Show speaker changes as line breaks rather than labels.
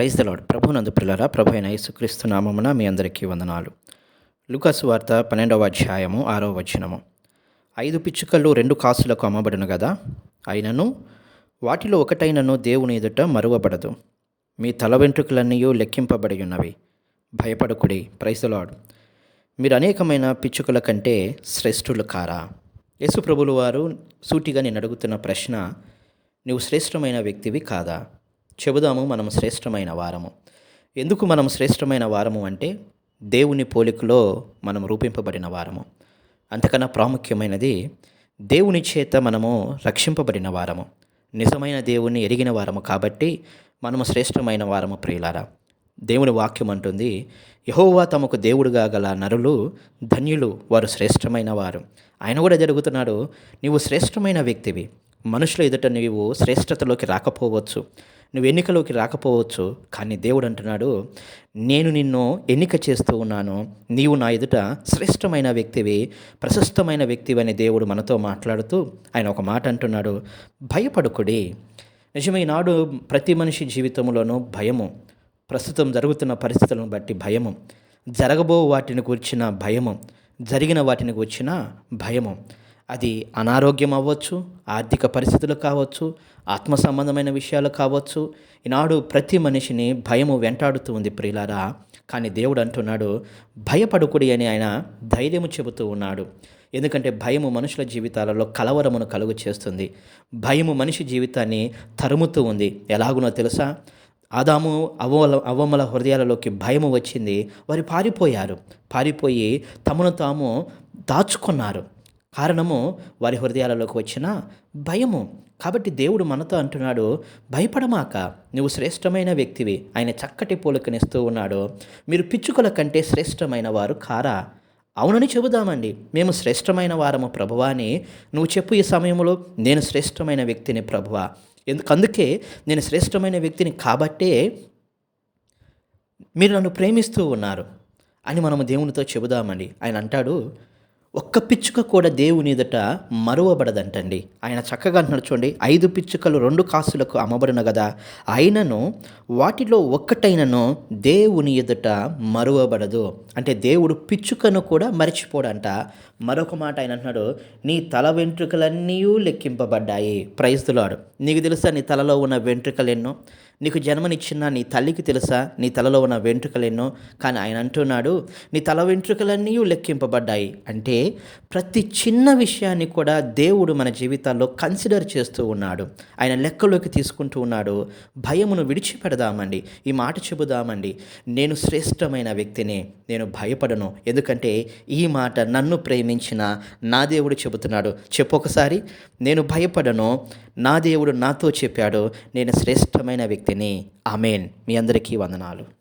Praise lord ప్రభు నందు పిల్లరా ప్రభు అయిన యేసుక్రీస్తు నామమున మీ అందరికీ వందనాలు. లుకాసు వార్త పన్నెండవ అధ్యాయము ఆరో వచనము. ఐదు పిచ్చుకలు రెండు కాసులకు అమ్మబడును కదా అయినను వాటిలో ఒకటైనను దేవుని ఎదుట మరువబడదు. మీ తల వెంట్రుకలన్నీ లెక్కింపబడి ఉన్నవి. భయపడకుడి ప్రైజ్ లాడ్ మీరు అనేకమైన పిచ్చుకల కంటే శ్రేష్ఠులు కారా? యేసు ప్రభులు వారు సూటిగా నేను అడుగుతున్న ప్రశ్న నువ్వు శ్రేష్టమైన వ్యక్తివి కాదా? చెబుదాము మనం శ్రేష్టమైన వారము. ఎందుకు మనం శ్రేష్టమైన వారము అంటే దేవుని పోలికలో మనం రూపింపబడిన వారము. అంతకన్నా ప్రాముఖ్యమైనది దేవుని చేత మనము రక్షింపబడిన వారము. నిజమైన దేవుణ్ణి ఎరిగిన వారము కాబట్టి మనము శ్రేష్టమైన వారము ప్రియులారా. దేవుని వాక్యం అంటుంది యహోవా తమకు దేవుడుగా గల నరులు ధన్యులు వారు శ్రేష్టమైన వారు. ఆయన కూడా జరుగుతున్నాడు నీవు శ్రేష్టమైన వ్యక్తివి. మనుషుల ఎదుట నీవు శ్రేష్టతలోకి రాకపోవచ్చు. నువ్వు ఎన్నికలోకి రాకపోవచ్చు కానీ దేవుడు అంటున్నాడు నేను నిన్ను ఎన్నిక చేస్తూ ఉన్నాను. నీవు నా ఎదుట శ్రేష్టమైన వ్యక్తివి ప్రశస్తమైన వ్యక్తివి అని దేవుడు మనతో మాట్లాడుతూ ఆయన ఒక మాట అంటున్నాడు. భయపడుకుడి. నిజమే నాడు ప్రతి మనిషి జీవితంలోనూ భయము ప్రస్తుతం జరుగుతున్న పరిస్థితులను బట్టి భయము జరగబో వాటిని కూర్చిన భయము జరిగిన వాటిని కూర్చిన భయము. అది అనారోగ్యం అవ్వచ్చు ఆర్థిక పరిస్థితులు కావచ్చు ఆత్మ సంబంధమైన విషయాలు కావచ్చు. ఈనాడు ప్రతి మనిషిని భయము వెంటాడుతూ ఉంది ప్రియులారా. కానీ దేవుడు అంటున్నాడు భయపడుకుడి అని ఆయన ధైర్యము చెబుతూ ఉన్నాడు. ఎందుకంటే భయము మనుషుల జీవితాలలో కలవరమును కలుగు చేస్తుంది. భయము మనిషి జీవితాన్ని తరుముతూ ఉంది. ఎలాగునో తెలుసా? ఆదాము అవ్వల అవ్వమల హృదయాలలోకి భయము వచ్చింది. వారు పారిపోయారు. పారిపోయి తమను తాము దాచుకున్నారు. కారణము వారి హృదయాలలోకి వచ్చిన భయము. కాబట్టి దేవుడు మనతో అంటున్నాడు భయపడమాక నువ్వు శ్రేష్టమైన వ్యక్తివి. ఆయన చక్కటి పోలికనిస్తూ ఉన్నాడు. మీరు పిచ్చుకల కంటే శ్రేష్టమైన వారు కారా? అవునని చెబుదామండి. మేము శ్రేష్టమైన వారము ప్రభువా అని. నువ్వు చెప్పు ఈ సమయంలో నేను శ్రేష్టమైన వ్యక్తిని ప్రభువా. ఎందుకందుకే నేను శ్రేష్టమైన వ్యక్తిని కాబట్టే మీరు నన్ను ప్రేమిస్తూ ఉన్నారు. అని మనము దేవునితో చెబుదామండి. ఆయన అంటాడు ఒక్క పిచ్చుక కూడా దేవుని ఎదుట మరువబడదంటండి. ఆయన చక్కగా అంటున్నాడు చూడండి ఐదు పిచ్చుకలు రెండు కాసులకు అమ్మబడిన కదా అయినను వాటిలో ఒక్కటైనను దేవుని ఎదుట మరువబడదు. అంటే దేవుడు పిచ్చుకను కూడా మరిచిపోడంట. మరొక మాట ఆయన అంటున్నాడు నీ తల వెంట్రుకలన్నీ లెక్కింపబడ్డాయి. ప్రైజ్దులాడు నీకు తెలుసా నీ తలలో ఉన్న వెంట్రుకలు ఎన్నో నీకు జన్మనిచ్చిన నీ తల్లికి తెలుసా నీ తలలో ఉన్న వెంట్రుకలు ఎన్నో కానీ ఆయన అంటున్నాడు నీ తల వెంట్రుకలన్నీ లెక్కింపబడ్డాయి. అంటే ప్రతి చిన్న విషయాన్ని కూడా దేవుడు మన జీవితాల్లో కన్సిడర్ చేస్తూ ఉన్నాడు. ఆయన లెక్కలోకి తీసుకుంటూ ఉన్నాడు. భయమును విడిచిపెడదామండి. ఈ మాట చెబుదామండి. నేను శ్రేష్టమైన వ్యక్తిని. నేను భయపడను. ఎందుకంటే ఈ మాట నన్ను ప్రేమించిన నా దేవుడు చెబుతున్నాడు. చెప్పొకసారి నేను భయపడను. నా దేవుడు నాతో చెప్పాడు. నేను శ్రేష్టమైన వ్యక్తిని. ఆమెన్. మీ అందరికీ వందనాలు.